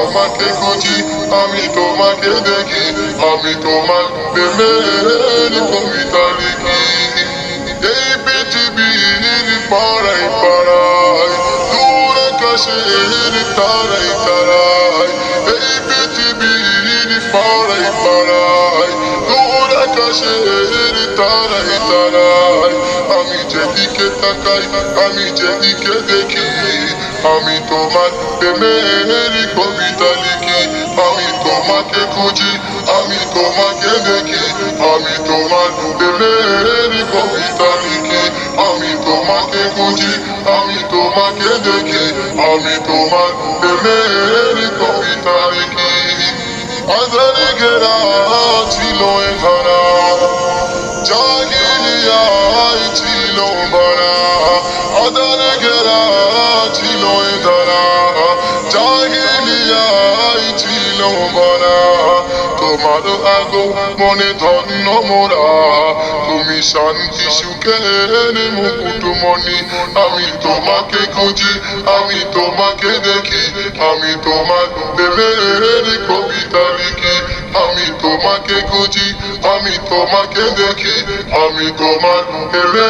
তোমাকে খুঁজি, আমি তোমাকে দেখি। আমি তোমার প্রেমের কবিতা লিখি। এই পৃথিবীর পাড়ায় পাড়ায়, দূর আকাশের তারাই তারায়, এই পৃথিবীর পাড়ায় পাড়ায়, দূর আকাশের তারাই তারায়। আমি যেদিকে তাকাই, আমি যেদিকে দেখি আমি তোমার প্রেমের কবিতা লিখি। আমি তোমাকে খুঁজি, আমি তোমাকে দেখি। আমি তোমার প্রেমের কবিতা লিখি। আমি তোমাকে খুঁজি, আমি তোমাকে দেখি। আমি তোমার প্রেমের কবিতা লিখি। আধারে ঘেরা ছিল ধরা জাগিলিয়ায় ছিল বড়া আধারে এ ধরা জাগিলিয়ায় ছিল বড়া তোমার আগো মনে ধন্য মোরা, তুমি শান্তি সুখের মুকুটমণি আমি তোমাকে খুঁজি, আমি তোমাকে দেখি, আমি তোমার দেবের কবিতা লিখি। আমি তোমাকে খুঁজি, আমি তোমাকে দেখি, আমি তোমার